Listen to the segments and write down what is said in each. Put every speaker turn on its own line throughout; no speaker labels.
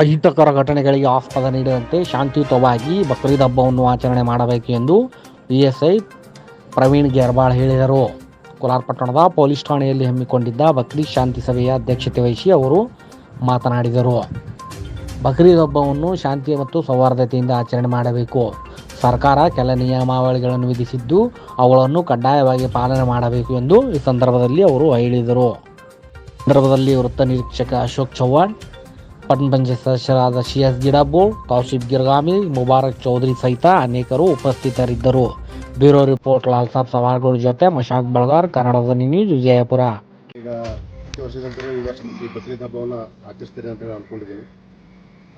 ಅಹಿತಕರ ಘಟನೆಗಳಿಗೆ ಆಸ್ಪದ ನೀಡದಂತೆ ಶಾಂತಿಯುತವಾಗಿ ಬಕ್ರೀದ್ ಹಬ್ಬವನ್ನು ಆಚರಣೆ ಮಾಡಬೇಕು ಎಂದು ಇಎಸ್ಐ ಪ್ರವೀಣ್ ಗೇರ್ಬಾಳ್ ಹೇಳಿದರು. ಕೋಲಾರ ಪಟ್ಟಣದ ಪೊಲೀಸ್ ಠಾಣೆಯಲ್ಲಿ ಹಮ್ಮಿಕೊಂಡಿದ್ದ ಬಕ್ರೀದ್ ಶಾಂತಿ ಸಭೆಯ ಅಧ್ಯಕ್ಷತೆ ವಹಿಸಿ ಅವರು ಮಾತನಾಡಿದರು. ಬಕ್ರೀದ್ ಹಬ್ಬವನ್ನು ಶಾಂತಿ ಮತ್ತು ಸೌಹಾರ್ದತೆಯಿಂದ ಆಚರಣೆ ಮಾಡಬೇಕು. ಸರ್ಕಾರ ಕೆಲ ನಿಯಮಾವಳಿಗಳನ್ನು ವಿಧಿಸಿದ್ದು, ಅವುಗಳನ್ನು ಕಡ್ಡಾಯವಾಗಿ ಪಾಲನೆ ಮಾಡಬೇಕು ಎಂದು ಈ ಸಂದರ್ಭದಲ್ಲಿ ಅವರು ಹೇಳಿದರು. ಸಂದರ್ಭದಲ್ಲಿ ವೃತ್ತ ನಿರೀಕ್ಷಕ ಅಶೋಕ್ ಚೌಹಾಣ್ ಪಟ್ಟಣ ಪಂಚಾಯತ್ ಸದಸ್ಯರಾದ ಸಿ ಎಸ್ ಗಿಡಾಬೋಳ್ ಕೌಶಿಕ್ ಗಿರ್ಗಾಮಿ, ಮುಬಾರಕ್ ಚೌಧರಿ ಸಹಿತ ಅನೇಕರು ಉಪಸ್ಥಿತರಿದ್ದರು. ಬ್ಯೂರೋ ರಿಪೋರ್ಟ್, ಲಾಲ್ ಸಾಬ್ ಸವಾಲ್ಗಳ ಜೊತೆ ಮಶಾಕ್ ಬಳಗಾರ್, ಕನ್ನಡದ ನ್ಯೂಸ್ ವಿಜಯಪುರ.
ಈಗ ಈ ಅಂತ ಹೇಳಿ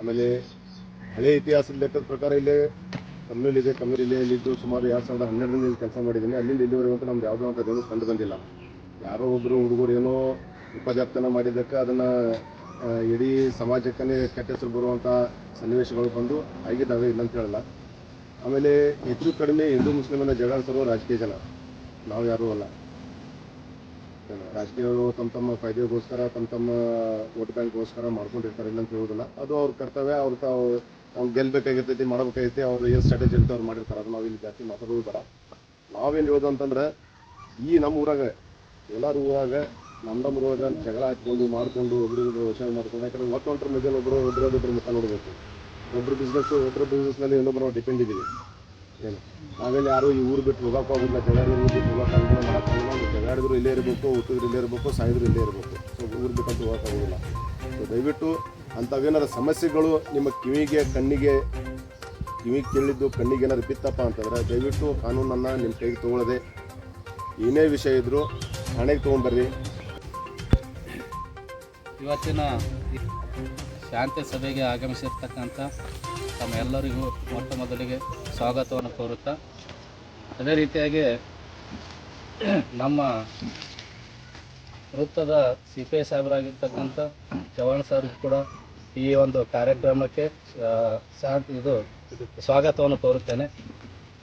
ಆಮೇಲೆ ಹಳೆ ಇತಿಹಾಸದ ಲೆಕ್ಕದ ಪ್ರಕಾರ ಇಲ್ಲೇ ಇಲ್ಲೇ ಇಲ್ಲಿದ್ದು ಸುಮಾರು ಎರಡು ಸಾವಿರದ ಹನ್ನೆರಡರಿಂದ ಇಲ್ಲಿ ಕೆಲಸ ಮಾಡಿದ್ದೀನಿ. ಅಲ್ಲಿಂದ ಇಲ್ಲಿವರೆಗೂ ನಮ್ದು ಯಾವುದೋ ಅಂತ ಕಂಡು ಬಂದಿಲ್ಲ. ಯಾರೋ ಒಬ್ಬರು ಹುಡುಗರು ಏನೋ ಉಪಜಾತನ ಮಾಡಿದ್ದಕ್ಕೆ ಅದನ್ನು ಇಡೀ ಸಮಾಜಕ್ಕೇ ಕೆಟ್ಟ ಹೆಸರು ಬರುವಂಥ ಸನ್ನಿವೇಶಗಳು ಬಂದು ಆಗಿದ್ದಾವೆ ಇಲ್ಲ ಅಂತ ಹೇಳಲ್ಲ. ಆಮೇಲೆ ಹೆಚ್ಚು ಕಡಿಮೆ ಹಿಂದೂ ಮುಸ್ಲಿಮನ ಜಗಳ ರಾಜಕೀಯ ಜನ. ನಾವು ಯಾರೂ ಅಲ್ಲ. ರಾಜಕೀಯರು ತಮ್ಮ ತಮ್ಮ ಫಾಯ್ದೆಗೋಸ್ಕರ ತಮ್ಮ ತಮ್ಮ ವೋಟ್ ಬ್ಯಾಂಕ್ಗೋಸ್ಕರ ಮಾಡ್ಕೊಂಡಿರ್ತಾರೆ, ಇಲ್ಲ ಅಂತ ಹೇಳೋದಿಲ್ಲ ಅದು ಅವ್ರ ಕರ್ತವ್ಯ, ಅವ್ರ ತಾವು, ಅವ್ರು ಗೆಲ್ಬೇಕಾಗಿರ್ತೈತಿ ಮಾಡ್ಬೇಕಾಗೈತಿ ಅವ್ರು ಏನು ಸ್ಟ್ರಾಟಜಿ ಅಂತ ಅವ್ರು ಮಾಡಿರ್ತಾರೆ, ಅದು ನಾವು ಇಲ್ಲಿ ಜಾಸ್ತಿ ಮಾತಾಡೋದು ಬರ ನಾವೇನು ಹೇಳೋದು ಅಂತಂದ್ರೆ, ಈ ನಮ್ಮ ಊರಾಗ, ಎಲ್ಲಾರು ಊರಾಗ ನಮ್ಮ ಊರಾಗ ಜಗಳ ಹಾಕ್ಕೊಂಡು ಮಾಡ್ಕೊಂಡು ಒಬ್ರು ಯೋಚನೆ ಮಾಡ್ಕೊಂಡು, ಯಾಕಂದ್ರೆ ಒಟ್ಟೊಂಟ್ರ ಮಧ್ಯೆ ಒಬ್ಬರು ಒಬ್ಬರದೊಬ್ಬರು ಮುಖ ನೋಡಬೇಕು. ಒಬ್ರು ಬಿಸ್ನೆಸ್ ಒಬ್ಬರ ಬಿಸ್ನೆಸ್ನಲ್ಲಿ ಇನ್ನೊಬ್ಬರು ನಾವು ಡಿಪೆಂಡ್ ಇದ್ದೀವಿ. ಏನು? ಆಮೇಲೆ ಯಾರು ಈ ಊರು ಬಿಟ್ಟು ಹೋಗಕ್ಕೆ ಹೋಗಿಲ್ಲ ಜಗಳ ಬಿಟ್ಟು ಹೋಗಕ್ಕೆ ಅನುಕೂಲ ಮಾಡೋಕ್ಕಾಗಲ್ಲ ಇಲ್ಲೇ ಇರಬೇಕು, ಹುಟ್ಟಿದ್ರು ಇಲ್ಲೇ ಇರಬೇಕು, ಸಾಯಿದ್ರು ಇಲ್ಲೇ ಇರಬೇಕು. ಸೊ ಊರು ಬಿಟ್ಟಂತೂ ಹೋಗೋಕ್ಕಾಗೋದಿಲ್ಲ ಸೊ ದಯವಿಟ್ಟು ಅಂಥವೇನಾರ ಸಮಸ್ಯೆಗಳು ನಿಮ್ಮ ಕಿವಿಗೆ, ಕಣ್ಣಿಗೆ, ಕಿವಿಗೆ ಕೇಳಿದ್ದು, ಕಣ್ಣಿಗೆ ಏನಾದ್ರು ಬಿತ್ತಪ್ಪ ಅಂತಂದ್ರೆ, ದಯವಿಟ್ಟು ಕಾನೂನನ್ನು ನಿಮ್ಮ ಕೈಗೆ ತೊಗೊಳ್ಳದೆ ಏನೇ ವಿಷಯ ಇದ್ದರೂ ಹಣೆಗೆ ತೊಗೊಂಬರ್ರಿ
ಇವತ್ತಿನ ಶಾಂತಿ ಸಭೆಗೆ ಆಗಮಿಸಿರ್ತಕ್ಕಂಥ ತಮ್ಮ ಎಲ್ಲರಿಗೂ ಮೊಟ್ಟ ಮೊದಲಿಗೆ ಸ್ವಾಗತವನ್ನು ಕೋರುತ್ತಾ, ಅದೇ ರೀತಿಯಾಗಿ ನಮ್ಮ ವೃತ್ತದ ಸಿ ಪಿ ಐ ಸಾಹೇಬರಾಗಿರ್ತಕ್ಕಂಥ ಚವ್ಹಾಣ್ ಸರ್ ಕೂಡ ಈ ಒಂದು ಕಾರ್ಯಕ್ರಮಕ್ಕೆ ಇದು ಸ್ವಾಗತವನ್ನು ಕೋರುತ್ತೇನೆ.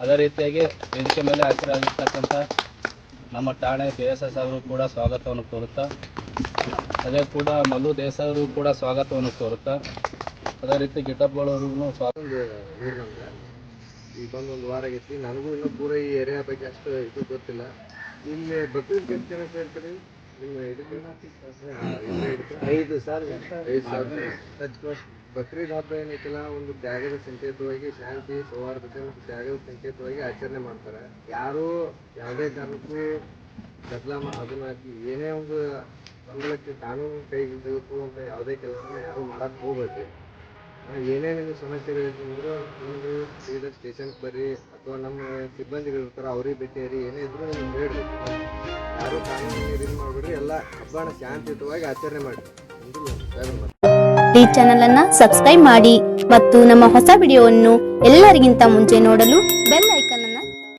ಅದೇ ರೀತಿಯಾಗಿ ವೇದಿಕೆ ಮೇಲೆ ಹಾಜರಾಗಿರ್ತಕ್ಕಂಥ ನಮ್ಮ ಠಾಣೆ ಬಿ ಎಸ್ ಎಸ್ ಅವರು ಕೂಡ ಸ್ವಾಗತವನ್ನು ಕೋರುತ್ತಾ ಅದೇ ಕೂಡ ಮಲ್ಲು ದೇಸಾಯಿ ಕೂಡ ಸ್ವಾಗತವನ್ನು ಕೋರುತ್ತಾ ಅದೇ ರೀತಿ ಗಿಟ್ಟಪ್ಪಗಳವ್ರಿಗೂ ಸ್ವಾಗತ
ಈಗ ಬಂದು ಒಂದು ವಾರ ಆಗೈತಿ ನನಗೂ ಇನ್ನೂ ಪೂರ ಈ ಏರಿಯಾ ಬಗ್ಗೆ ಅಷ್ಟು ಇದು ಗೊತ್ತಿಲ್ಲ. ಇಲ್ಲಿ ಬಕ್ರೀದ್ ಎಷ್ಟು ಜನ ಸೇರ್ತೀರಿ? ನಿಮ್ಮ ಇದಕ್ಕೆ? ಐದು ಸಾವಿರ. ಐದು ಸಾವಿರ. ಬಕ್ರೀದ್ ಹಬ್ಬ ಏನೈತಿಲ್ಲ ಒಂದು ತ್ಯಾಗದ ಸಂಕೇತವಾಗಿ ಶಾಂತಿ ಸೌಹಾರ್ದತೆ ಮತ್ತು ತ್ಯಾಗದ ಸಂಕೇತವಾಗಿ ಆಚರಣೆ ಮಾಡ್ತಾರೆ. ಯಾರು ಯಾವುದೇ ಕಾರಣಕ್ಕೂ ಗದ್ದಲ ಮಾ- ಅದನ್ನ ಏನೇ ಒಂದು ಗೊಂದಲಕ್ಕೆ ಕಾನೂನು ಕೈಗೆ ಯಾವುದೇ ಕೆಲಸನ ಯಾರು ಮಾಡಕ್ಕೆ ಹೋಗ್ಬೇಡ್ರಿ. ಏನೇ ಸಮಸ್ಯೆಗಳಿದೆ ಅಂದ್ರೆ ಒಂದು ಸೀದಾ ಸ್ಟೇಷನ್ಗೆ ಬರ್ರಿ ಅಥವಾ ನಮ್ಮ ಸಿಬ್ಬಂದಿಗಳು ಇರ್ತಾರೆ ಅವ್ರಿಗೆ ಭೇಟಿಯಾರಿ ಏನೇ ಇದ್ರೂ ಹೇಳ್ರಿ. ಯಾರು ಕಾನೂನು ಇದು ಮಾಡ್ಬೇಡ್ರಿ, ಎಲ್ಲ ಹಬ್ಬನ ಶಾಂತಿಯುತವಾಗಿ ಆಚರಣೆ ಮಾಡಿ.
ಈ ಚಾನೆಲ್ ಅನ್ನ ಸಬ್ಸ್ಕ್ರೈಬ್ ಮಾಡಿ ಮತ್ತು ನಮ್ಮ ಹೊಸ ವಿಡಿಯೋವನ್ನು ಎಲ್ಲರಿಗಿಂತ ಮುಂಚೆ ನೋಡಲು ಬೆಲ್ ಐಕಾನ್